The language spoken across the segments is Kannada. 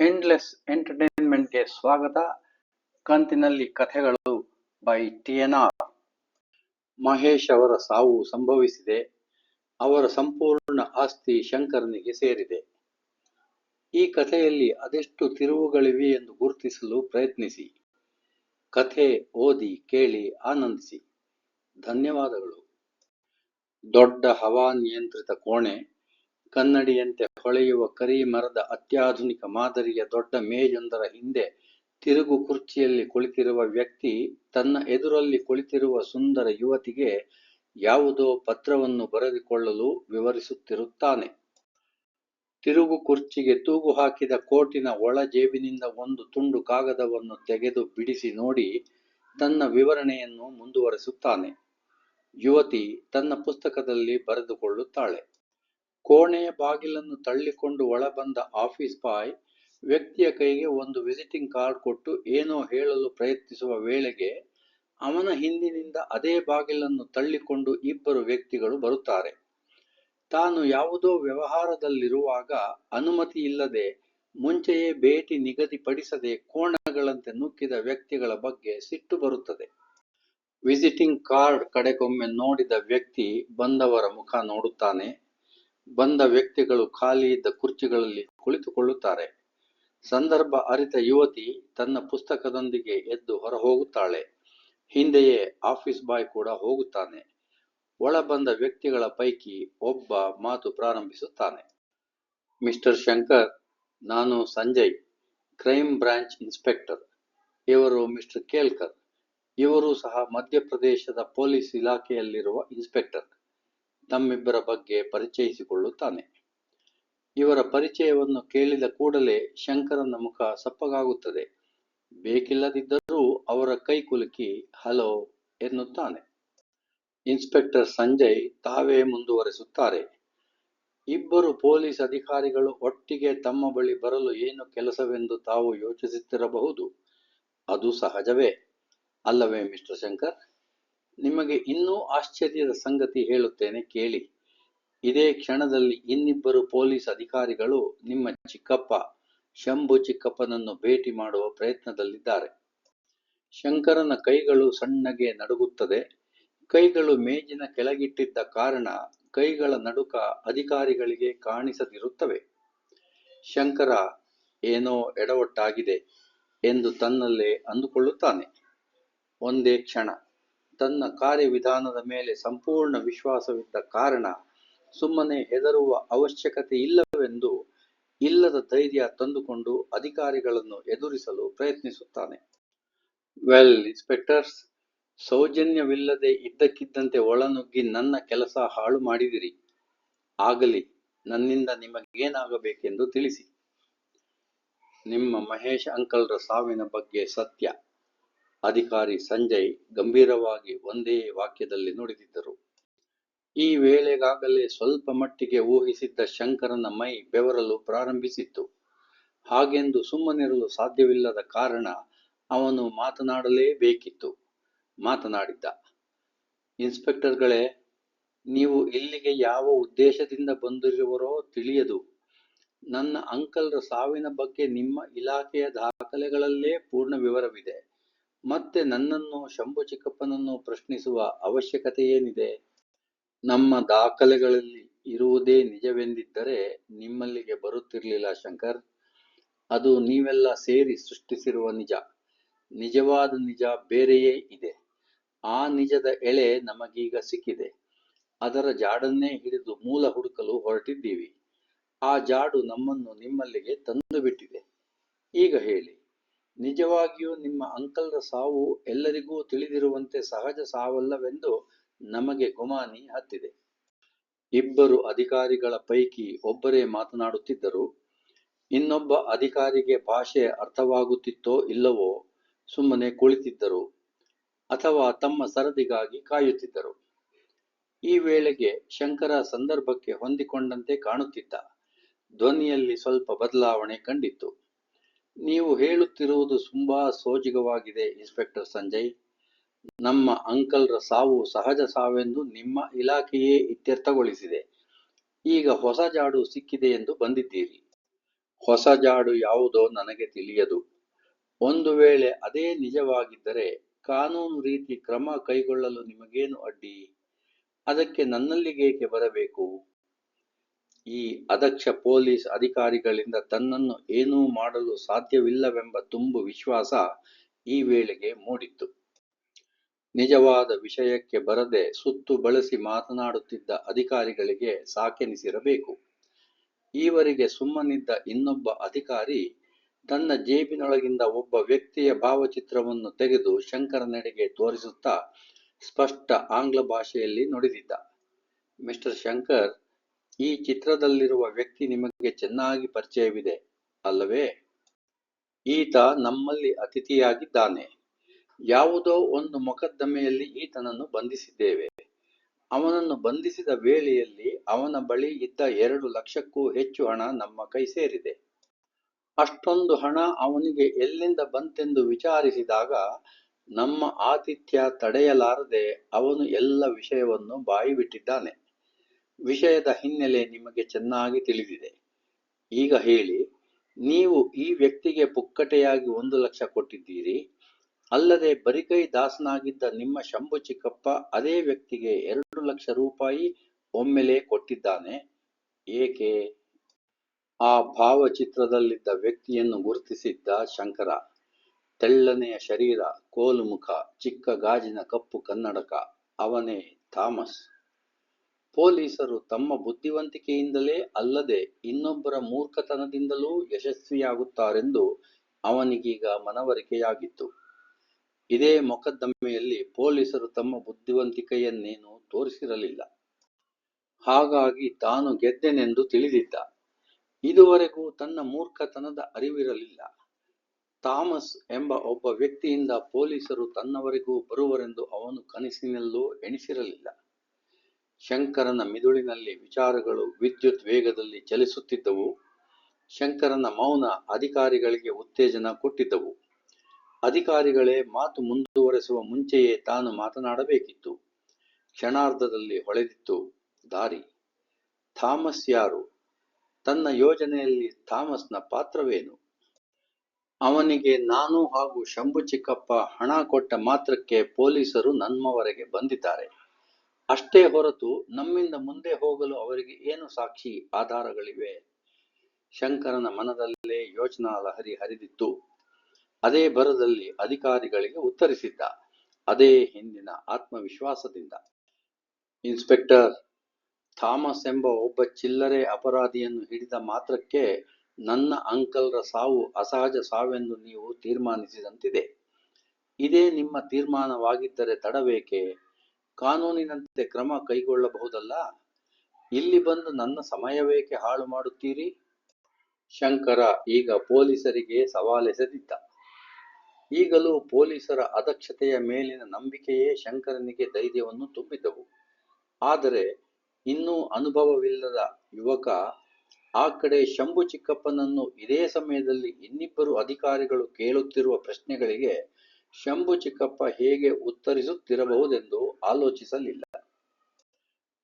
ಎಂಡ್ಲೆಸ್ ಎಂಟರ್ಟೈನ್ಮೆಂಟ್ಗೆ ಸ್ವಾಗತ. ಕಂತಿನಲ್ಲಿ ಕಥೆಗಳು ಬೈ ಟಿಎನ್ಆರ್ ಮಹೇಶ್ ಅವರ ಸಾವು ಸಂಭವಿಸಿದೆ. ಅವರ ಸಂಪೂರ್ಣ ಆಸ್ತಿ ಶಂಕರನಿಗೆ ಸೇರಿದೆ. ಈ ಕಥೆಯಲ್ಲಿ ಅದೆಷ್ಟು ತಿರುವುಗಳಿವೆ ಎಂದು ಗುರುತಿಸಲು ಪ್ರಯತ್ನಿಸಿ. ಕಥೆ ಓದಿ, ಕೇಳಿ, ಆನಂದಿಸಿ. ಧನ್ಯವಾದಗಳು. ದೊಡ್ಡ ಹವಾನಿಯಂತ್ರಿತ ಕೋಣೆ. ಕನ್ನಡಿಯಂತೆ ಹೊಳೆಯುವ ಕರಿ ಮರದ ಅತ್ಯಾಧುನಿಕ ಮಾದರಿಯ ದೊಡ್ಡ ಮೇಜೊಂದರ ಹಿಂದೆ ತಿರುಗು ಕುರ್ಚಿಯಲ್ಲಿ ಕುಳಿತಿರುವ ವ್ಯಕ್ತಿ ತನ್ನ ಎದುರಲ್ಲಿ ಕುಳಿತಿರುವ ಸುಂದರ ಯುವತಿಗೆ ಯಾವುದೋ ಪತ್ರವನ್ನು ಬರೆದುಕೊಳ್ಳಲು ವಿವರಿಸುತ್ತಿರುತ್ತಾನೆ. ತಿರುಗು ಕುರ್ಚಿಗೆ ತೂಗು ಹಾಕಿದ ಕೋಟಿನ ಒಳ ಜೇಬಿನಿಂದ ಒಂದು ತುಂಡು ಕಾಗದವನ್ನು ತೆಗೆದು ಬಿಡಿಸಿ ನೋಡಿ ತನ್ನ ವಿವರಣೆಯನ್ನು ಮುಂದುವರೆಸುತ್ತಾನೆ. ಯುವತಿ ತನ್ನ ಪುಸ್ತಕದಲ್ಲಿ ಬರೆದುಕೊಳ್ಳುತ್ತಾಳೆ. ಕೋಣೆಯ ಬಾಗಿಲನ್ನು ತಳ್ಳಿಕೊಂಡು ಒಳಬಂದ ಆಫೀಸ್ ಬಾಯ್ ವ್ಯಕ್ತಿಯ ಕೈಗೆ ಒಂದು ವಿಸಿಟಿಂಗ್ ಕಾರ್ಡ್ ಕೊಟ್ಟು ಏನೋ ಹೇಳಲು ಪ್ರಯತ್ನಿಸುವ ವೇಳೆಗೆ ಅವನ ಹಿಂದಿನಿಂದ ಅದೇ ಬಾಗಿಲನ್ನು ತಳ್ಳಿಕೊಂಡು ಇಬ್ಬರು ವ್ಯಕ್ತಿಗಳು ಬರುತ್ತಾರೆ. ತಾನು ಯಾವುದೋ ವ್ಯವಹಾರದಲ್ಲಿರುವಾಗ ಅನುಮತಿ ಇಲ್ಲದೆ ಮುಂಚೆಯೇ ಭೇಟಿ ನಿಗದಿಪಡಿಸದೆ ಕೋಣಗಳಂತೆ ನುಗ್ಗಿದ ವ್ಯಕ್ತಿಗಳ ಬಗ್ಗೆ ಸಿಟ್ಟು ಬರುತ್ತದೆ. ವಿಸಿಟಿಂಗ್ ಕಾರ್ಡ್ ಕಡೆಗೊಮ್ಮೆ ನೋಡಿದ ವ್ಯಕ್ತಿ ಬಂದವರ ಮುಖ ನೋಡುತ್ತಾನೆ. ಬಂದ ವ್ಯಕ್ತಿಗಳು ಖಾಲಿ ಇದ್ದ ಕುರ್ಚಿಗಳಲ್ಲಿ ಕುಳಿತುಕೊಳ್ಳುತ್ತಾರೆ. ಸಂದರ್ಭ ಅರಿತ ಯುವತಿ ತನ್ನ ಪುಸ್ತಕದೊಂದಿಗೆ ಎದ್ದು ಹೊರ ಹೋಗುತ್ತಾಳೆ ಹಿಂದೆಯೇ ಆಫೀಸ್ ಬಾಯ್ ಕೂಡ ಹೋಗುತ್ತಾನೆ. ಒಳ ಬಂದ ವ್ಯಕ್ತಿಗಳ ಪೈಕಿ ಒಬ್ಬ ಮಾತು ಪ್ರಾರಂಭಿಸುತ್ತಾನೆ. ಮಿಸ್ಟರ್ ಶಂಕರ್, ನಾನು ಸಂಜಯ್, ಕ್ರೈಮ್ ಬ್ರಾಂಚ್ ಇನ್ಸ್ಪೆಕ್ಟರ್. ಇವರು ಮಿಸ್ಟರ್ ಕೇಲ್ಕರ್ ಇವರು ಸಹ ಮಧ್ಯಪ್ರದೇಶದ ಪೊಲೀಸ್ ಇಲಾಖೆಯಲ್ಲಿರುವ ಇನ್ಸ್ಪೆಕ್ಟರ್. ತಮ್ಮಿಬ್ಬರ ಬಗ್ಗೆ ಪರಿಚಯಿಸಿಕೊಳ್ಳುತ್ತಾನೆ. ಇವರ ಪರಿಚಯವನ್ನು ಕೇಳಿದ ಕೂಡಲೇ ಶಂಕರನ ಮುಖ ಸಪ್ಪಗಾಗುತ್ತದೆ. ಬೇಕಿಲ್ಲದಿದ್ದರೂ ಅವರ ಕೈ ಕುಲುಕಿ, ಹಲೋ ಎನ್ನುತ್ತಾನೆ. ಇನ್ಸ್ಪೆಕ್ಟರ್ ಸಂಜಯ್ ತಾವೇ ಮುಂದುವರೆಸುತ್ತಾರೆ. ಇಬ್ಬರು ಪೊಲೀಸ್ ಅಧಿಕಾರಿಗಳು ಒಟ್ಟಿಗೆ ತಮ್ಮ ಬಳಿ ಬರಲು ಏನು ಕೆಲಸವೆಂದು ತಾವು ಯೋಚಿಸುತ್ತಿರಬಹುದು? ಅದು ಸಹಜವೇ. ಅಲ್ಲವೇ ಮಿಸ್ಟರ್ ಶಂಕರ್? ನಿಮಗೆ ಇನ್ನೂ ಆಶ್ಚರ್ಯದ ಸಂಗತಿ ಹೇಳುತ್ತೇನೆ, ಕೇಳಿ. ಇದೇ ಕ್ಷಣದಲ್ಲಿ ಇನ್ನಿಬ್ಬರು ಪೊಲೀಸ್ ಅಧಿಕಾರಿಗಳು ನಿಮ್ಮ ಚಿಕ್ಕಪ್ಪ, ಶಂಭು ಚಿಕ್ಕಪ್ಪನನ್ನು ಭೇಟಿ ಮಾಡುವ ಪ್ರಯತ್ನದಲ್ಲಿದ್ದಾರೆ. ಶಂಕರನ ಕೈಗಳು ಸಣ್ಣಗೆ ನಡುಗುತ್ತದೆ. ಕೈಗಳು ಮೇಜಿನ ಕೆಳಗಿಟ್ಟಿದ್ದ ಕಾರಣ ಕೈಗಳ ನಡುಕ ಅಧಿಕಾರಿಗಳಿಗೆ ಕಾಣಿಸದಿರುತ್ತವೆ. ಶಂಕರ, ಏನೋ ಎಡವಟ್ಟಾಗಿದೆ ಎಂದು ತನ್ನಲ್ಲೇ ಅಂದುಕೊಳ್ಳುತ್ತಾನೆ. ಒಂದೇ ಕ್ಷಣ. ತನ್ನ ಕಾರ್ಯವಿಧಾನದ ಮೇಲೆ ಸಂಪೂರ್ಣ ವಿಶ್ವಾಸವಿದ್ದ ಕಾರಣ ಸುಮ್ಮನೆ ಹೆದರುವ ಅವಶ್ಯಕತೆ ಇಲ್ಲವೆಂದು ಇಲ್ಲದ ಧೈರ್ಯ ತಂದುಕೊಂಡು ಅಧಿಕಾರಿಗಳನ್ನು ಎದುರಿಸಲು ಪ್ರಯತ್ನಿಸುತ್ತಾನೆ. ವೆಲ್, ಇನ್ಸ್ಪೆಕ್ಟರ್ಸ್, ಸೌಜನ್ಯವಿಲ್ಲದೆ ಇದ್ದಕ್ಕಿದ್ದಂತೆ ಒಳನುಗ್ಗಿ ನನ್ನ ಕೆಲಸ ಹಾಳು ಮಾಡಿದಿರಿ. ಆಗಲಿ, ನನ್ನಿಂದ ನಿಮಗೇನಾಗಬೇಕೆಂದು ತಿಳಿಸಿ. ನಿಮ್ಮ ಮಹೇಶ್ ಅಂಕಲ್ರ ಸಾವಿನ ಬಗ್ಗೆ ಸತ್ಯ. ಅಧಿಕಾರಿ ಸಂಜಯ್ ಗಂಭೀರವಾಗಿ ಒಂದೇ ವಾಕ್ಯದಲ್ಲಿ ನುಡಿದಿದ್ದರು. ಈ ವೇಳೆಗಾಗಲೇ ಸ್ವಲ್ಪ ಮಟ್ಟಿಗೆ ಊಹಿಸಿದ್ದ ಶಂಕರನ ಮೈ ಬೆವರಲು ಪ್ರಾರಂಭಿಸಿತ್ತು. ಹಾಗೆಂದು ಸುಮ್ಮನಿರಲು ಸಾಧ್ಯವಿಲ್ಲದ ಕಾರಣ ಅವನು ಮಾತನಾಡಲೇಬೇಕಿತ್ತು. ಮಾತನಾಡಿದ್ದ, ಇನ್ಸ್ಪೆಕ್ಟರ್ಗಳೇ, ನೀವು ಇಲ್ಲಿಗೆ ಯಾವ ಉದ್ದೇಶದಿಂದ ಬಂದಿರುವರೋ ತಿಳಿಯದು. ನನ್ನ ಅಂಕಲ್ರ ಸಾವಿನ ಬಗ್ಗೆ ನಿಮ್ಮ ಇಲಾಖೆಯ ದಾಖಲೆಗಳಲ್ಲೇ ಪೂರ್ಣ ವಿವರವಿದೆ. ಮತ್ತೆ ನನ್ನನ್ನು ಶಂಭು ಚಿಕ್ಕಪ್ಪನನ್ನು ಪ್ರಶ್ನಿಸುವ ಅವಶ್ಯಕತೆ ಏನಿದೆ ನಮ್ಮ ದಾಖಲೆಗಳಲ್ಲಿ ಇರುವುದೇ ನಿಜವೆಂದಿದ್ದರೆ ನಿಮ್ಮಲ್ಲಿಗೆ ಬರುತ್ತಿರಲಿಲ್ಲ ಶಂಕರ್. ಅದು ನೀವೆಲ್ಲ ಸೇರಿ ಸೃಷ್ಟಿಸಿರುವ ನಿಜ. ನಿಜವಾದ ನಿಜ ಬೇರೆಯೇ ಇದೆ. ಆ ನಿಜದ ಎಳೆ ನಮಗೀಗ ಸಿಕ್ಕಿದೆ. ಅದರ ಜಾಡನ್ನೇ ಹಿಡಿದು ಮೂಲ ಹುಡುಕಲು ಹೊರಟಿದ್ದೀವಿ. ಆ ಜಾಡು ನಮ್ಮನ್ನು ನಿಮ್ಮಲ್ಲಿಗೆ ತಂದು ಬಿಟ್ಟಿದೆ ಈಗ ಹೇಳಿ. ನಿಜವಾಗಿಯೂ ನಿಮ್ಮ ಅಂಕಲ್ರ ಸಾವು ಎಲ್ಲರಿಗೂ ತಿಳಿದಿರುವಂತೆ ಸಹಜ ಸಾವಲ್ಲವೆಂದು ನಮಗೆ ಗುಮಾನಿ ಹತ್ತಿದೆ. ಇಬ್ಬರು ಅಧಿಕಾರಿಗಳ ಪೈಕಿ ಒಬ್ಬರೇ ಮಾತನಾಡುತ್ತಿದ್ದರು. ಇನ್ನೊಬ್ಬ ಅಧಿಕಾರಿಗೆ ಭಾಷೆ ಅರ್ಥವಾಗುತ್ತಿತ್ತೋ ಇಲ್ಲವೋ ಸುಮ್ಮನೆ ಕುಳಿತಿದ್ದರು ಅಥವಾ ತಮ್ಮ ಸರದಿಗಾಗಿ ಕಾಯುತ್ತಿದ್ದರು. ಈ ವೇಳೆಗೆ ಶಂಕರ ಸಂದರ್ಭಕ್ಕೆ ಹೊಂದಿಕೊಂಡಂತೆ ಕಾಣುತ್ತಿದ್ದ ಧ್ವನಿಯಲ್ಲಿ ಸ್ವಲ್ಪ ಬದಲಾವಣೆ ಕಂಡಿತ್ತು. ನೀವು ಹೇಳುತ್ತಿರುವುದು ತುಂಬಾ ಸೋಜಿಗವಾಗಿದೆ, ಇನ್ಸ್ಪೆಕ್ಟರ್ ಸಂಜಯ್. ನಮ್ಮ ಅಂಕಲ್ರ ಸಾವು ಸಹಜ ಸಾವೆಂದು ನಿಮ್ಮ ಇಲಾಖೆಯೇ ಇತ್ಯರ್ಥಗೊಳಿಸಿದೆ. ಈಗ ಹೊಸ ಜಾಡು ಸಿಕ್ಕಿದೆ ಎಂದು ಬಂದಿದ್ದೀರಿ. ಹೊಸ ಜಾಡು ಯಾವುದೋ ನನಗೆ ತಿಳಿಯದು. ಒಂದು ವೇಳೆ ಅದೇ ನಿಜವಾಗಿದ್ದರೆ ಕಾನೂನು ರೀತಿ ಕ್ರಮ ಕೈಗೊಳ್ಳಲು ನಿಮಗೇನು ಅಡ್ಡಿ? ಅದಕ್ಕೆ ನನ್ನಲ್ಲಿಗೇಕೆ ಬರಬೇಕು? ಈ ಅದಕ್ಷ ಪೊಲೀಸ್ ಅಧಿಕಾರಿಗಳಿಂದ ತನ್ನನ್ನು ಏನೂ ಮಾಡಲು ಸಾಧ್ಯವಿಲ್ಲವೆಂಬ ತುಂಬು ವಿಶ್ವಾಸ ಈ ವೇಳೆಗೆ ಮೂಡಿತ್ತು. ನಿಜವಾದ ವಿಷಯಕ್ಕೆ ಬರದೆ ಸುತ್ತು ಬಳಸಿ ಮಾತನಾಡುತ್ತಿದ್ದ ಅಧಿಕಾರಿಗಳಿಗೆ ಸಾಕೆನಿಸಿರಬೇಕು. ಈವರೆಗೆ ಸುಮ್ಮನಿದ್ದ ಇನ್ನೊಬ್ಬ ಅಧಿಕಾರಿ ತನ್ನ ಜೇಬಿನೊಳಗಿಂದ ಒಬ್ಬ ವ್ಯಕ್ತಿಯ ಭಾವಚಿತ್ರವನ್ನು ತೆಗೆದು ಶಂಕರನೆಡೆಗೆ ತೋರಿಸುತ್ತಾ ಸ್ಪಷ್ಟ ಆಂಗ್ಲ ಭಾಷೆಯಲ್ಲಿ ನುಡಿದಿದ್ದ. ಮಿಸ್ಟರ್ ಶಂಕರ್ ಈ ಚಿತ್ರದಲ್ಲಿರುವ ವ್ಯಕ್ತಿ ನಿಮಗೆ ಚೆನ್ನಾಗಿ ಪರಿಚಯವಿದೆ, ಅಲ್ಲವೇ? ಈತ ನಮ್ಮಲ್ಲಿ ಅತಿಥಿಯಾಗಿದ್ದಾನೆ. ಯಾವುದೋ ಒಂದು ಮೊಕದ್ದಮೆಯಲ್ಲಿ ಈತನನ್ನು ಬಂಧಿಸಿದ್ದೇವೆ. ಅವನನ್ನು ಬಂಧಿಸಿದ ವೇಳೆಯಲ್ಲಿ ಅವನ ಬಳಿ ಇದ್ದ ಎರಡು ಲಕ್ಷಕ್ಕೂ ಹೆಚ್ಚು ಹಣ ನಮ್ಮ ಕೈ ಸೇರಿದೆ. ಅಷ್ಟೊಂದು ಹಣ ಅವನಿಗೆ ಎಲ್ಲಿಂದ ಬಂತೆಂದು ವಿಚಾರಿಸಿದಾಗ, ನಮ್ಮ ಆತಿಥ್ಯ ತಡೆಯಲಾರದೆ ಅವನು ಎಲ್ಲ ವಿಷಯವನ್ನು ಬಾಯಿ ಬಿಟ್ಟಿದ್ದಾನೆ ವಿಷಯದ ಹಿನ್ನೆಲೆ ನಿಮಗೆ ಚೆನ್ನಾಗಿ ತಿಳಿದಿದೆ. ಈಗ ಹೇಳಿ, ನೀವು ಈ ವ್ಯಕ್ತಿಗೆ ಪುಕ್ಕಟೆಯಾಗಿ ಒಂದು ಲಕ್ಷ ಕೊಟ್ಟಿದ್ದೀರಿ. ಅಲ್ಲದೆ ಬರಿಕೈ ದಾಸನಾಗಿದ್ದ ನಿಮ್ಮ ಶಂಭು ಚಿಕ್ಕಪ್ಪ ಅದೇ ವ್ಯಕ್ತಿಗೆ ಎರಡು ಲಕ್ಷ ರೂಪಾಯಿ ಒಮ್ಮೆಲೆ ಕೊಟ್ಟಿದ್ದಾನೆ. ಏಕೆ? ಆ ಭಾವಚಿತ್ರದಲ್ಲಿದ್ದ ವ್ಯಕ್ತಿಯನ್ನು ಗುರುತಿಸಿದ್ದ ಶಂಕರ. ತೆಳ್ಳನೆಯ ಶರೀರ, ಕೋಲು ಮುಖ, ಚಿಕ್ಕ ಗಾಜಿನ ಕಪ್ಪು ಕನ್ನಡಕ. ಅವನೇ ಥಾಮಸ್. ಪೊಲೀಸರು ತಮ್ಮ ಬುದ್ಧಿವಂತಿಕೆಯಿಂದಲೇ ಅಲ್ಲದೆ ಇನ್ನೊಬ್ಬರ ಮೂರ್ಖತನದಿಂದಲೂ ಯಶಸ್ವಿಯಾಗುತ್ತಾರೆಂದು ಅವನಿಗೀಗ ಮನವರಿಕೆಯಾಗಿತ್ತು. ಇದೇ ಮೊಕದ್ದಮೆಯಲ್ಲಿ ಪೊಲೀಸರು ತಮ್ಮ ಬುದ್ಧಿವಂತಿಕೆಯನ್ನೇನು ತೋರಿಸಿರಲಿಲ್ಲ. ಹಾಗಾಗಿ ತಾನು ಗೆದ್ದೆನೆಂದು ತಿಳಿದಿದ್ದ. ಇದುವರೆಗೂ ತನ್ನ ಮೂರ್ಖತನದ ಅರಿವಿರಲಿಲ್ಲ. ಥಾಮಸ್ ಎಂಬ ಒಬ್ಬ ವ್ಯಕ್ತಿಯಿಂದ ಪೊಲೀಸರು ತನ್ನವರೆಗೂ ಬರುವರೆಂದು ಅವನು ಕನಸಿನಲ್ಲೂ ಎಣಿಸಿರಲಿಲ್ಲ. ಶಂಕರನ ಮಿದುಳಿನಲ್ಲಿ ವಿಚಾರಗಳು ವಿದ್ಯುತ್ ವೇಗದಲ್ಲಿ ಚಲಿಸುತ್ತಿದ್ದವು. ಶಂಕರನ ಮೌನ ಅಧಿಕಾರಿಗಳಿಗೆ ಉತ್ತೇಜನ ಕೊಟ್ಟಿದ್ದವು. ಅಧಿಕಾರಿಗಳೇ ಮಾತು ಮುಂದುವರೆಸುವ ಮುಂಚೆಯೇ ತಾನು ಮಾತನಾಡಬೇಕಿತ್ತು. ಕ್ಷಣಾರ್ಧದಲ್ಲಿ ಹೊಳೆದಿತ್ತು. ದಾರಿ. ಥಾಮಸ್ ಯಾರು? ತನ್ನ ಯೋಜನೆಯಲ್ಲಿ ಥಾಮಸ್ನ ಪಾತ್ರವೇನು? ಅವನಿಗೆ ನಾನು ಹಾಗೂ ಶಂಭು ಚಿಕ್ಕಪ್ಪ ಹಣ ಕೊಟ್ಟ ಮಾತ್ರಕ್ಕೆ ಪೊಲೀಸರು ನಮ್ಮವರೆಗೆ ಬಂದಿದ್ದಾರೆ. ಅಷ್ಟೇ ಹೊರತು ನಮ್ಮಿಂದ ಮುಂದೆ ಹೋಗಲು ಅವರಿಗೆ ಏನು ಸಾಕ್ಷಿ ಆಧಾರಗಳಿವೆ? ಶಂಕರನ ಮನದಲ್ಲೇ ಯೋಚನಾ ಲಹರಿ ಹರಿದಿತ್ತು. ಅದೇ ಬರದಲ್ಲಿ ಅಧಿಕಾರಿಗಳಿಗೆ ಉತ್ತರಿಸಿದ್ದ. ಅದೇ ಹಿಂದಿನ ಆತ್ಮವಿಶ್ವಾಸದಿಂದ. ಇನ್ಸ್ಪೆಕ್ಟರ್ ಥಾಮಸ್ ಎಂಬ ಒಬ್ಬ ಚಿಲ್ಲರೆ ಅಪರಾಧಿಯನ್ನು ಹಿಡಿದ ಮಾತ್ರಕ್ಕೆ ನನ್ನ ಅಂಕಲ್ರ ಸಾವು ಅಸಹಜ ಸಾವೆಂದು ನೀವು ತೀರ್ಮಾನಿಸಿದಂತಿದೆ. ಇದೇ ನಿಮ್ಮ ತೀರ್ಮಾನವಾಗಿದ್ದರೆ ತಡಬೇಕೆ ಕಾನೂನಿನಂತೆ ಕ್ರಮ ಕೈಗೊಳ್ಳಬಹುದಲ್ಲ? ಇಲ್ಲಿ ಬಂದು ನನ್ನ ಸಮಯವೇಕೆ ಹಾಳು ಮಾಡುತ್ತೀರಿ? ಶಂಕರ ಈಗ ಪೊಲೀಸರಿಗೆ ಸವಾಲೆಸೆದಿದ್ದ. ಈಗಲೂ ಪೊಲೀಸರ ಅದಕ್ಷತೆಯ ಮೇಲಿನ ನಂಬಿಕೆಯೇ ಶಂಕರನಿಗೆ ಧೈರ್ಯವನ್ನು ತುಂಬಿದ್ದವು. ಆದರೆ ಇನ್ನೂ ಅನುಭವವಿಲ್ಲದ ಯುವಕ, ಆ ಕಡೆ ಶಂಭು ಚಿಕ್ಕಪ್ಪನನ್ನು ಇದೇ ಸಮಯದಲ್ಲಿ ಇನ್ನಿಬ್ಬರು ಅಧಿಕಾರಿಗಳು ಕೇಳುತ್ತಿರುವ ಪ್ರಶ್ನೆಗಳಿಗೆ ಶಂಭು ಚಿಕ್ಕಪ್ಪ ಹೇಗೆ ಉತ್ತರಿಸುತ್ತಿರಬಹುದೆಂದು ಆಲೋಚಿಸಲಿಲ್ಲ.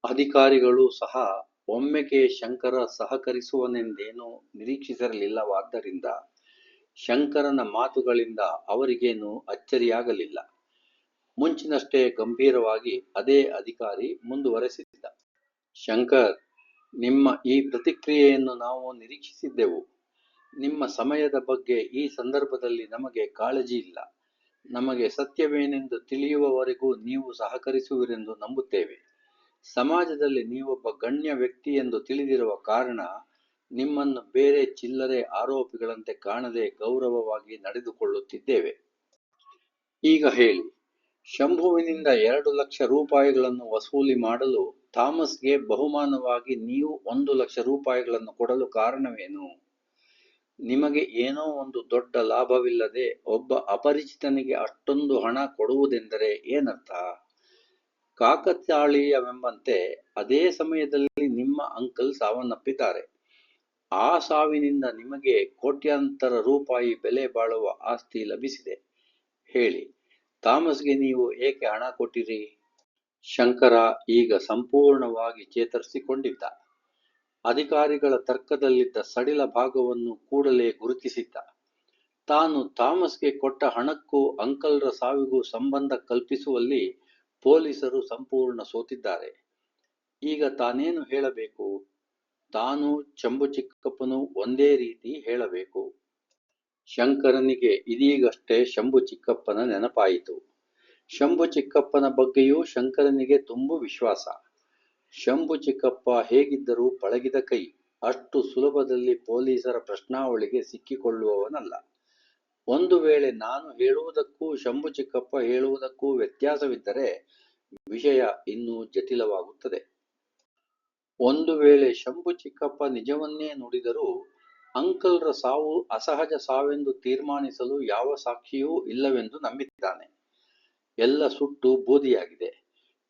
ಅಧಿಕಾರಿಗಳು ಸಹ ಒಮ್ಮೆಗೆ ಶಂಕರ ಸಹಕರಿಸುವನೆಂದೇನೂ ನಿರೀಕ್ಷಿಸಿರಲಿಲ್ಲವಾದ್ದರಿಂದ ಶಂಕರನ ಮಾತುಗಳಿಂದ ಅವರಿಗೇನು ಅಚ್ಚರಿಯಾಗಲಿಲ್ಲ. ಮುಂಚಿನಷ್ಟೇ ಗಂಭೀರವಾಗಿ ಅದೇ ಅಧಿಕಾರಿ ಮುಂದುವರೆಸಿದ್ದ. ಶಂಕರ್, ನಿಮ್ಮ ಈ ಪ್ರತಿಕ್ರಿಯೆಯನ್ನು ನಾವು ನಿರೀಕ್ಷಿಸಿದ್ದೆವು. ನಿಮ್ಮ ಸಮಯದ ಬಗ್ಗೆ ಈ ಸಂದರ್ಭದಲ್ಲಿ ನಮಗೆ ಕಾಳಜಿ ಇಲ್ಲ. ನಮಗೆ ಸತ್ಯವೇನೆಂದು ತಿಳಿಯುವವರೆಗೂ ನೀವು ಸಹಕರಿಸುವಿರೆಂದು ನಂಬುತ್ತೇವೆ. ಸಮಾಜದಲ್ಲಿ ನೀವೊಬ್ಬ ಗಣ್ಯ ವ್ಯಕ್ತಿ ಎಂದು ತಿಳಿದಿರುವ ಕಾರಣ ನಿಮ್ಮನ್ನು ಬೇರೆ ಚಿಲ್ಲರೆ ಆರೋಪಿಗಳಂತೆ ಕಾಣದೆ ಗೌರವವಾಗಿ ನಡೆದುಕೊಳ್ಳುತ್ತಿದ್ದೇವೆ. ಈಗ ಹೇಳಿ, ಶಂಭುವಿನಿಂದ ಎರಡು ಲಕ್ಷ ರೂಪಾಯಿಗಳನ್ನು ವಸೂಲಿ ಮಾಡಲು ಥಾಮಸ್ಗೆ ಬಹುಮಾನವಾಗಿ ನೀವು ಒಂದು ಲಕ್ಷ ರೂಪಾಯಿಗಳನ್ನು ಕೊಡಲು ಕಾರಣವೇನು? ನಿಮಗೆ ಏನೋ ಒಂದು ದೊಡ್ಡ ಲಾಭವಿಲ್ಲದೆ ಒಬ್ಬ ಅಪರಿಚಿತನಿಗೆ ಅಷ್ಟೊಂದು ಹಣ ಕೊಡುವುದೆಂದರೆ ಏನರ್ಥ? ಕಾಕತಾಳೀಯವೆಂಬಂತೆ ಅದೇ ಸಮಯದಲ್ಲಿ ನಿಮ್ಮ ಅಂಕಲ್ ಸಾವನ್ನಪ್ಪಿದ್ದಾರೆ. ಆ ಸಾವಿನಿಂದ ನಿಮಗೆ ಕೋಟ್ಯಾಂತರ ರೂಪಾಯಿ ಬೆಲೆ ಬಾಳುವ ಆಸ್ತಿ ಲಭಿಸಿದೆ. ಹೇಳಿ, ಥಾಮಸ್ಗೆ ನೀವು ಏಕೆ ಹಣ ಕೊಟ್ಟಿರಿ? ಶಂಕರ ಈಗ ಸಂಪೂರ್ಣವಾಗಿ ಚೇತರಿಸಿಕೊಂಡಿದ್ದ. ಅಧಿಕಾರಿಗಳ ತರ್ಕದಲ್ಲಿದ್ದ ಸಡಿಲ ಭಾಗವನ್ನು ಕೂಡಲೇ ಗುರುತಿಸಿದ್ದ. ತಾನು ಥಾಮಸ್ಗೆ ಕೊಟ್ಟ ಹಣಕ್ಕೂ ಅಂಕಲ್ರ ಸಾವಿಗೂ ಸಂಬಂಧ ಕಲ್ಪಿಸುವಲ್ಲಿ ಪೊಲೀಸರು ಸಂಪೂರ್ಣ ಸೋತಿದ್ದಾರೆ. ಈಗ ತಾನೇನು ಹೇಳಬೇಕು? ತಾನು ಚಂಬು ಚಿಕ್ಕಪ್ಪನು ಒಂದೇ ರೀತಿ ಹೇಳಬೇಕು. ಶಂಕರನಿಗೆ ಇದೀಗಷ್ಟೇ ಶಂಭು ಚಿಕ್ಕಪ್ಪನ ನೆನಪಾಯಿತು. ಶಂಭು ಚಿಕ್ಕಪ್ಪನ ಬಗ್ಗೆಯೂ ಶಂಕರನಿಗೆ ತುಂಬು ವಿಶ್ವಾಸ. ಶಂಭು ಚಿಕ್ಕಪ್ಪ ಹೇಗಿದ್ದರೂ ಪಳಗಿದ ಕೈ. ಅಷ್ಟು ಸುಲಭದಲ್ಲಿ ಪೊಲೀಸರ ಪ್ರಶ್ನಾವಳಿಗೆ ಸಿಕ್ಕಿಕೊಳ್ಳುವವನಲ್ಲ. ಒಂದು ವೇಳೆ ನಾನು ಹೇಳುವುದಕ್ಕೂ, ಶಂಭು ಚಿಕ್ಕಪ್ಪ ಹೇಳುವುದಕ್ಕೂ ವ್ಯತ್ಯಾಸವಿದ್ದರೆ ವಿಷಯ ಇನ್ನೂ ಜಟಿಲವಾಗುತ್ತದೆ. ಒಂದು ವೇಳೆ ಶಂಭು ಚಿಕ್ಕಪ್ಪ ನಿಜವನ್ನೇ ನುಡಿದರೂ ಅಂಕಲ್ರ ಸಾವು ಅಸಹಜ ಸಾವೆಂದು ತೀರ್ಮಾನಿಸಲು ಯಾವ ಸಾಕ್ಷಿಯೂ ಇಲ್ಲವೆಂದು ನಂಬಿದ್ದಾನೆ. ಎಲ್ಲ ಸುಟ್ಟು ಬೂದಿಯಾಗಿದೆ.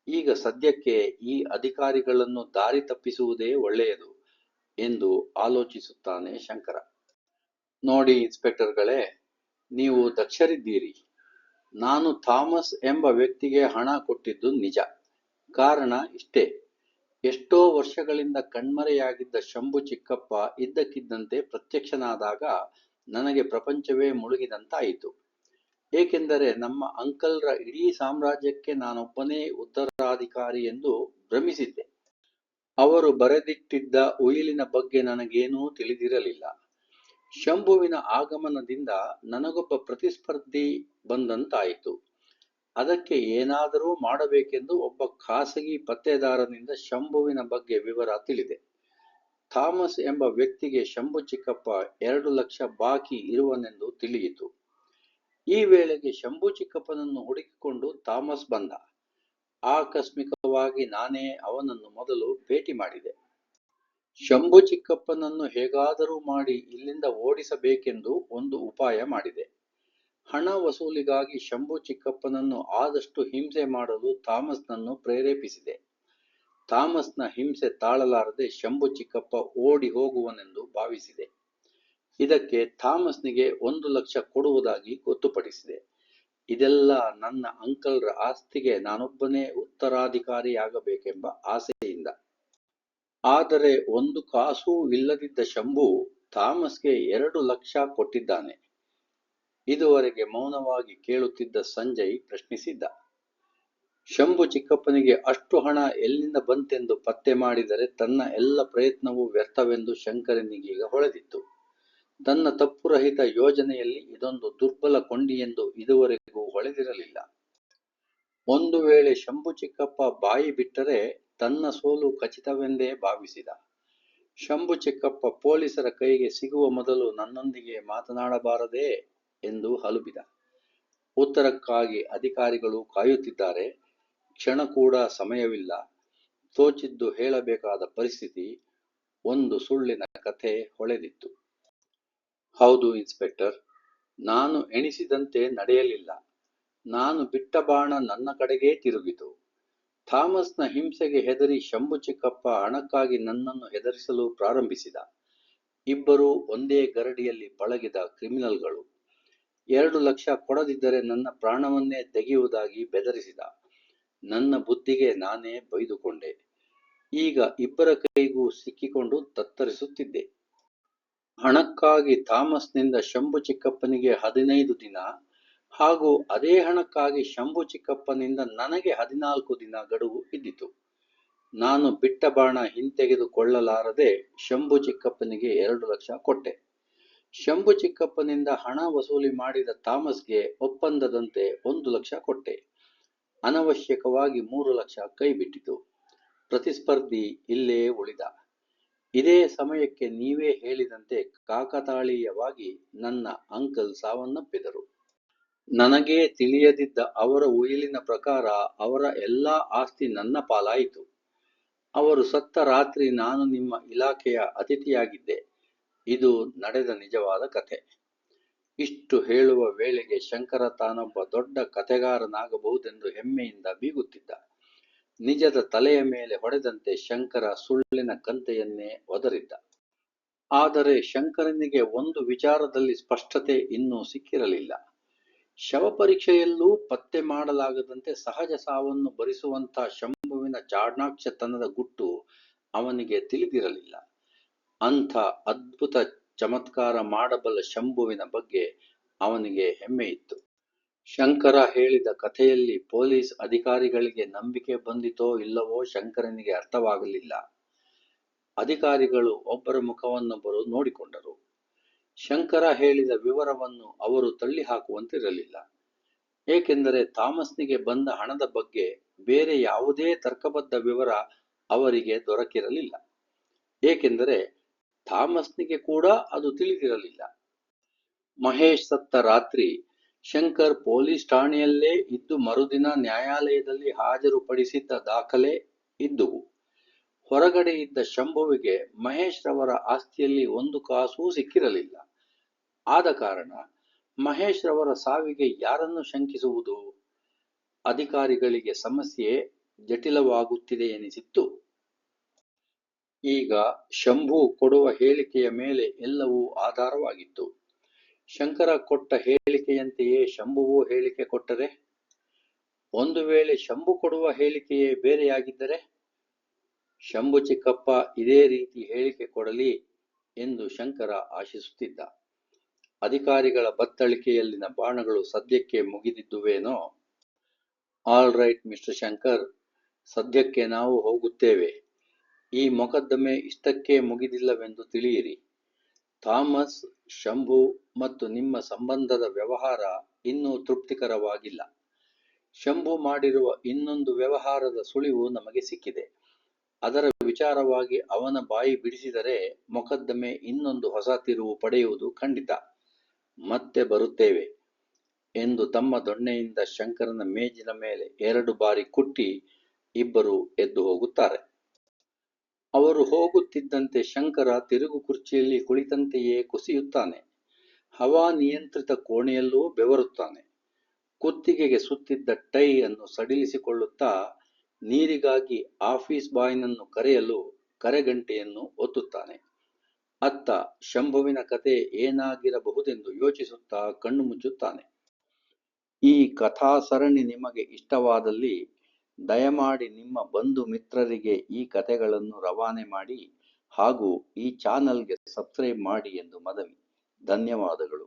ಈಗ ಸದ್ಯಕ್ಕೆ ಈ ಅಧಿಕಾರಿಗಳನ್ನು ದಾರಿ ತಪ್ಪಿಸುವುದೇ ಒಳ್ಳೆಯದು ಎಂದು ಆಲೋಚಿಸುತ್ತಾನೆ ಶಂಕರ. ನೋಡಿ ಇನ್ಸ್ಪೆಕ್ಟರ್ಗಳೇ, ನೀವು ದಕ್ಷರಿದ್ದೀರಿ. ನಾನು ಥಾಮಸ್ ಎಂಬ ವ್ಯಕ್ತಿಗೆ ಹಣ ಕೊಟ್ಟಿದ್ದು ನಿಜ. ಕಾರಣ ಇಷ್ಟೇ. ಎಷ್ಟೋ ವರ್ಷಗಳಿಂದ ಕಣ್ಮರೆಯಾಗಿದ್ದ ಶಂಭು ಚಿಕ್ಕಪ್ಪ ಇದ್ದಕ್ಕಿದ್ದಂತೆ ಪ್ರತ್ಯಕ್ಷನಾದಾಗ ನನಗೆ ಪ್ರಪಂಚವೇ ಮುಳುಗಿದಂತಾಯಿತು. ಏಕೆಂದರೆ ನಮ್ಮ ಅಂಕಲ್ರ ಇಡೀ ಸಾಮ್ರಾಜ್ಯಕ್ಕೆ ನಾನೊಬ್ಬನೇ ಉತ್ತರಾಧಿಕಾರಿ ಎಂದು ಭ್ರಮಿಸಿದ್ದೆ. ಅವರು ಬರೆದಿಟ್ಟಿದ್ದ ಉಯಿಲಿನ ಬಗ್ಗೆ ನನಗೇನೂ ತಿಳಿದಿರಲಿಲ್ಲ. ಶಂಭುವಿನ ಆಗಮನದಿಂದ ನನಗೊಬ್ಬ ಪ್ರತಿಸ್ಪರ್ಧಿ ಬಂದಂತಾಯಿತು. ಅದಕ್ಕೆ ಏನಾದರೂ ಮಾಡಬೇಕೆಂದು ಒಬ್ಬ ಖಾಸಗಿ ಪತ್ತೆದಾರನಿಂದ ಶಂಭುವಿನ ಬಗ್ಗೆ ವಿವರ ತಿಳಿದೆ. ಥಾಮಸ್ ಎಂಬ ವ್ಯಕ್ತಿಗೆ ಶಂಭು ಚಿಕ್ಕಪ್ಪ ಎರಡು ಲಕ್ಷ ಬಾಕಿ ಇರುವನೆಂದು ತಿಳಿಯಿತು. ಈ ವೇಳೆಗೆ ಶಂಭು ಚಿಕ್ಕಪ್ಪನನ್ನು ಹುಡುಕಿಕೊಂಡು ಥಾಮಸ್ ಬಂದ. ಆಕಸ್ಮಿಕವಾಗಿ ನಾನೇ ಅವನನ್ನು ಮೊದಲು ಭೇಟಿ ಮಾಡಿದೆ. ಶಂಭು ಚಿಕ್ಕಪ್ಪನನ್ನು ಹೇಗಾದರೂ ಮಾಡಿ ಇಲ್ಲಿಂದ ಓಡಿಸಬೇಕೆಂದು ಒಂದು ಉಪಾಯ ಮಾಡಿದೆ. ಹಣ ವಸೂಲಿಗಾಗಿ ಶಂಭು ಚಿಕ್ಕಪ್ಪನನ್ನು ಆದಷ್ಟು ಹಿಂಸೆ ಮಾಡಲು ಥಾಮಸ್ನನ್ನು ಪ್ರೇರೇಪಿಸಿದೆ. ಥಾಮಸ್ನ ಹಿಂಸೆ ತಾಳಲಾರದೆ ಶಂಭು ಚಿಕ್ಕಪ್ಪ ಓಡಿ ಹೋಗುವನೆಂದು ಭಾವಿಸಿದೆ. ಇದಕ್ಕೆ ಥಾಮಸ್ನಿಗೆ ಒಂದು ಲಕ್ಷ ಕೊಡುವುದಾಗಿ ಗೊತ್ತುಪಡಿಸಿದೆ. ಇದೆಲ್ಲ ನನ್ನ ಅಂಕಲ್ರ ಆಸ್ತಿಗೆ ನಾನೊಬ್ಬನೇ ಉತ್ತರಾಧಿಕಾರಿಯಾಗಬೇಕೆಂಬ ಆಸೆಯಿಂದ. ಆದರೆ ಒಂದು ಕಾಸೂ ಇಲ್ಲದಿದ್ದ ಶಂಭು ಥಾಮಸ್ಗೆ ಎರಡು ಲಕ್ಷ ಕೊಟ್ಟಿದ್ದಾನೆ. ಇದುವರೆಗೆ ಮೌನವಾಗಿ ಕೇಳುತ್ತಿದ್ದ ಸಂಜಯ್ ಪ್ರಶ್ನಿಸಿದ್ದ. ಶಂಭು ಚಿಕ್ಕಪ್ಪನಿಗೆ ಅಷ್ಟು ಹಣ ಎಲ್ಲಿಂದ ಬಂತೆಂದು ಪತ್ತೆ ಮಾಡಿದರೆ ತನ್ನ ಎಲ್ಲ ಪ್ರಯತ್ನವೂ ವ್ಯರ್ಥವೆಂದು ಶಂಕರನಿಗೀಗ ಹೊಳೆದಿತ್ತು. ತನ್ನ ತಪ್ಪುರಹಿತ ಯೋಜನೆಯಲ್ಲಿ ಇದೊಂದು ದುರ್ಬಲ ಕೊಂಡಿಯೆಂದು ಇದುವರೆಗೂ ಹೊಳೆದಿರಲಿಲ್ಲ ಒಂದು ವೇಳೆ ಶಂಭು ಚಿಕ್ಕಪ್ಪ ಬಾಯಿ ಬಿಟ್ಟರೆ ತನ್ನ ಸೋಲು ಖಚಿತವೆಂದೇ ಭಾವಿಸಿದ. ಶಂಭು ಚಿಕ್ಕಪ್ಪ ಪೊಲೀಸರ ಕೈಗೆ ಸಿಗುವ ಮೊದಲು ನನ್ನೊಂದಿಗೆ ಮಾತನಾಡಬಾರದೇ ಎಂದು ಹಲುಬಿದ. ಉತ್ತರಕ್ಕಾಗಿ ಅಧಿಕಾರಿಗಳು ಕಾಯುತ್ತಿದ್ದಾರೆ. ಕ್ಷಣ ಕೂಡ ಸಮಯವಿಲ್ಲ. ತೋಚಿದ್ದು ಹೇಳಬೇಕಾದ ಪರಿಸ್ಥಿತಿ, ಒಂದು ಸುಳ್ಳಿನ ಕಥೆ ಹೊಳೆದಿತ್ತು. ಹೌದು ಇನ್ಸ್ಪೆಕ್ಟರ್. ನಾನು ಎಣಿಸಿದಂತೆ ನಡೆಯಲಿಲ್ಲ. ನಾನು ಬಿಟ್ಟ ಬಾಣ ನನ್ನ ಕಡೆಗೇ ತಿರುಗಿತು. ಥಾಮಸ್ನ ಹಿಂಸೆಗೆ ಹೆದರಿ ಶಂಭು ಚಿಕ್ಕಪ್ಪ ಹಣಕ್ಕಾಗಿ ನನ್ನನ್ನು ಹೆದರಿಸಲು ಪ್ರಾರಂಭಿಸಿದ. ಇಬ್ಬರೂ ಒಂದೇ ಗರಡಿಯಲ್ಲಿ ಪಳಗಿದ ಕ್ರಿಮಿನಲ್ಗಳು. ಎರಡು ಲಕ್ಷ ಕೊಡದಿದ್ದರೆ ನನ್ನ ಪ್ರಾಣವನ್ನೇ ತೆಗೆಯುವುದಾಗಿ ಬೆದರಿಸಿದ. ನನ್ನ ಬುದ್ಧಿಗೆ ನಾನೇ ಬೈದುಕೊಂಡೆ. ಈಗ ಇಬ್ಬರ ಕೈಗೂ ಸಿಕ್ಕಿಕೊಂಡು ತತ್ತರಿಸುತ್ತಿದ್ದೆ. ಹಣಕ್ಕಾಗಿ ಥಾಮಸ್ನಿಂದ ಶಂಭು ಚಿಕ್ಕಪ್ಪನಿಗೆ ಹದಿನೈದು ದಿನ ಹಾಗೂ ಅದೇ ಹಣಕ್ಕಾಗಿ ಶಂಭು ಚಿಕ್ಕಪ್ಪನಿಂದ ನನಗೆ ಹದಿನಾಲ್ಕು ದಿನ ಗಡುವು ಇದ್ದಿತು. ನಾನು ಬಿಟ್ಟ ಬಾಣ ಹಿಂತೆಗೆದುಕೊಳ್ಳಲಾರದೆ ಶಂಭು ಚಿಕ್ಕಪ್ಪನಿಗೆ ಎರಡು ಲಕ್ಷ ಕೊಟ್ಟೆ. ಶಂಭು ಚಿಕ್ಕಪ್ಪನಿಂದ ಹಣ ವಸೂಲಿ ಮಾಡಿದ ಥಾಮಸ್ಗೆ ಒಪ್ಪಂದದಂತೆ ಒಂದು ಲಕ್ಷ ಕೊಟ್ಟೆ. ಅನವಶ್ಯಕವಾಗಿ ಮೂರು ಲಕ್ಷ ಕೈಬಿಟ್ಟಿತು ಪ್ರತಿಸ್ಪರ್ಧಿ ಇಲ್ಲೇ ಉಳಿದ. ಇದೇ ಸಮಯಕ್ಕೆ ನೀವೇ ಹೇಳಿದಂತೆ ಕಾಕತಾಳೀಯವಾಗಿ ನನ್ನ ಅಂಕಲ್ ಸಾವನ್ನಪ್ಪಿದರು. ನನಗೆ ತಿಳಿಯದಿದ್ದ ಅವರ ಉಯಿಲಿನ ಪ್ರಕಾರ ಅವರ ಎಲ್ಲಾ ಆಸ್ತಿ ನನ್ನ ಪಾಲಾಯಿತು. ಅವರು ಸತ್ತ ರಾತ್ರಿ ನಾನು ನಿಮ್ಮ ಇಲಾಖೆಯ ಅತಿಥಿಯಾಗಿದ್ದೆ. ಇದು ನಡೆದ ನಿಜವಾದ ಕಥೆ. ಇಷ್ಟು ಹೇಳುವ ವೇಳೆಗೆ ಶಂಕರ ತಾನೊಬ್ಬ ದೊಡ್ಡ ಕಥೆಗಾರನಾಗಬಹುದೆಂದು ಹೆಮ್ಮೆಯಿಂದ ಬೀಗುತ್ತಿದ್ದ. ನಿಜದ ತಲೆಯ ಮೇಲೆ ಹೊಡೆದಂತೆ ಶಂಕರ ಸುಳ್ಳಿನ ಕಂತೆಯನ್ನೇ ಒದರಿದ್ದ. ಆದರೆ ಶಂಕರನಿಗೆ ಒಂದು ವಿಚಾರದಲ್ಲಿ ಸ್ಪಷ್ಟತೆ ಇನ್ನೂ ಸಿಕ್ಕಿರಲಿಲ್ಲ. ಶವಪರೀಕ್ಷೆಯಲ್ಲೂ ಪತ್ತೆ ಮಾಡಲಾಗದಂತೆ ಸಹಜ ಸಾವನ್ನು ಭರಿಸುವಂಥ ಶಂಭುವಿನ ಚಾಣಾಕ್ಷತನದ ಗುಟ್ಟು ಅವನಿಗೆ ತಿಳಿದಿರಲಿಲ್ಲ. ಅಂಥ ಅದ್ಭುತ ಚಮತ್ಕಾರ ಮಾಡಬಲ್ಲ ಶಂಭುವಿನ ಬಗ್ಗೆ ಅವನಿಗೆ ಹೆಮ್ಮೆಯಿತ್ತು ಶಂಕರ ಹೇಳಿದ ಕಥೆಯಲ್ಲಿ ಪೊಲೀಸ್ ಅಧಿಕಾರಿಗಳಿಗೆ ನಂಬಿಕೆ ಬಂದಿತೋ ಇಲ್ಲವೋ ಶಂಕರನಿಗೆ ಅರ್ಥವಾಗಲಿಲ್ಲ. ಅಧಿಕಾರಿಗಳು ಒಬ್ಬರ ಮುಖವನ್ನೊಬ್ಬರು ನೋಡಿಕೊಂಡರು. ಶಂಕರ ಹೇಳಿದ ವಿವರವನ್ನು ಅವರು ತಳ್ಳಿಹಾಕುವಂತಿರಲಿಲ್ಲ. ಏಕೆಂದರೆ ಥಾಮಸ್ನಿಗೆ ಬಂದ ಹಣದ ಬಗ್ಗೆ ಬೇರೆ ಯಾವುದೇ ತರ್ಕಬದ್ಧ ವಿವರ ಅವರಿಗೆ ದೊರಕಿರಲಿಲ್ಲ. ಏಕೆಂದರೆ ಥಾಮಸ್ನಿಗೆ ಕೂಡ ಅದು ತಿಳಿದಿರಲಿಲ್ಲ. ಮಹೇಶ್ ಸತ್ತ ರಾತ್ರಿ ಶಂಕರ್ ಪೊಲೀಸ್ ಠಾಣೆಯಲ್ಲೇ ಇದ್ದು ಮರುದಿನ ನ್ಯಾಯಾಲಯದಲ್ಲಿ ಹಾಜರುಪಡಿಸಿದ್ದ ದಾಖಲೆ ಇದ್ದುವು ಹೊರಗಡೆ ಇದ್ದ ಶಂಭುವಿಗೆ ಮಹೇಶ್ ರವರ ಆಸ್ತಿಯಲ್ಲಿ ಒಂದು ಕಾಸೂ ಸಿಕ್ಕಿರಲಿಲ್ಲ. ಆದ ಕಾರಣ ಮಹೇಶ್ ರವರ ಸಾವಿಗೆ ಯಾರನ್ನು ಶಂಕಿಸುವುದು? ಅಧಿಕಾರಿಗಳಿಗೆ ಸಮಸ್ಯೆ ಜಟಿಲವಾಗುತ್ತಿದೆ ಎನಿಸಿತ್ತು. ಈಗ ಶಂಭು ಕೊಡುವ ಹೇಳಿಕೆಯ ಮೇಲೆ ಎಲ್ಲವೂ ಆಧಾರವಾಗಿತ್ತು. ಶಂಕರ ಕೊಟ್ಟ ಹೇಳಿಕೆಯಂತೆಯೇ ಶಂಭುವು ಹೇಳಿಕೆ ಕೊಟ್ಟರೆ, ಒಂದು ವೇಳೆ ಶಂಭು ಕೊಡುವ ಹೇಳಿಕೆಯೇ ಬೇರೆಯಾಗಿದ್ದರೆ, ಶಂಭು ಚಿಕ್ಕಪ್ಪ ಇದೇ ರೀತಿ ಹೇಳಿಕೆ ಕೊಡಲಿ ಎಂದು ಶಂಕರ ಆಶಿಸುತ್ತಿದ್ದ. ಅಧಿಕಾರಿಗಳ ಬತ್ತಳಿಕೆಯಲ್ಲಿನ ಬಾಣಗಳು ಸದ್ಯಕ್ಕೆ ಮುಗಿದಿದ್ದುವೇನೋ? ಆಲ್ ರೈಟ್ ಮಿಸ್ಟರ್ ಶಂಕರ್ ಸದ್ಯಕ್ಕೆ ನಾವು ಹೋಗುತ್ತೇವೆ. ಈ ಮೊಕದ್ದಮೆ ಇಷ್ಟಕ್ಕೆ ಮುಗಿದಿಲ್ಲವೆಂದು ತಿಳಿಯಿರಿ. ಥಾಮಸ್, ಶಂಭು ಮತ್ತು ನಿಮ್ಮ ಸಂಬಂಧದ ವ್ಯವಹಾರ ಇನ್ನೂ ತೃಪ್ತಿಕರವಾಗಿಲ್ಲ. ಶಂಭು ಮಾಡಿರುವ ಇನ್ನೊಂದು ವ್ಯವಹಾರದ ಸುಳಿವು ನಮಗೆ ಸಿಕ್ಕಿದೆ. ಅದರ ವಿಚಾರವಾಗಿ ಅವನ ಬಾಯಿ ಬಿಡಿಸಿದರೆ ಮೊಕದ್ದಮೆ ಇನ್ನೊಂದು ಹೊಸ ತಿರುವು ಪಡೆಯುವುದು ಖಂಡಿತ. ಮತ್ತೆ ಬರುತ್ತೇವೆ ಎಂದು ತಮ್ಮ ದೊಣ್ಣೆಯಿಂದ ಶಂಕರನ ಮೇಜಿನ ಮೇಲೆ ಎರಡು ಬಾರಿ ಕುಟ್ಟಿ ಇಬ್ಬರು ಎದ್ದು ಹೋಗುತ್ತಾರೆ. ಅವರು ಹೋಗುತ್ತಿದ್ದಂತೆ ಶಂಕರ ತಿರುಗು ಕುರ್ಚಿಯಲ್ಲಿ ಕುಳಿತಂತೆಯೇ ಕುಸಿಯುತ್ತಾನೆ. ಹವಾ ನಿಯಂತ್ರಿತ ಕೋಣೆಯಲ್ಲೂ ಬೆವರುತ್ತಾನೆ. ಕುತ್ತಿಗೆಗೆ ಸುತ್ತಿದ್ದ ಟೈ ಅನ್ನು ಸಡಿಲಿಸಿಕೊಳ್ಳುತ್ತಾ ನೀರಿಗಾಗಿ ಆಫೀಸ್ ಬಾಯ್ನನ್ನು ಕರೆಯಲು ಕರೆಗಂಟೆಯನ್ನು ಒತ್ತುತ್ತಾನೆ. ಅತ್ತ ಶಂಭುವಿನ ಕತೆ ಏನಾಗಿರಬಹುದೆಂದು ಯೋಚಿಸುತ್ತಾ ಕಣ್ಣು ಮುಚ್ಚುತ್ತಾನೆ. ಈ ಕಥಾ ಸರಣಿ ನಿಮಗೆ ಇಷ್ಟವಾದಲ್ಲಿ ದಯಮಾಡಿ ನಿಮ್ಮ ಬಂಧು ಮಿತ್ರರಿಗೆ ಈ ಕಥೆಗಳನ್ನು ರವಾನೆ ಮಾಡಿ ಹಾಗೂ ಈ ಚಾನಲ್ಗೆ ಸಬ್ಸ್ಕ್ರೈಬ್ ಮಾಡಿ ಎಂದು ಮನವಿ. ಧನ್ಯವಾದಗಳು.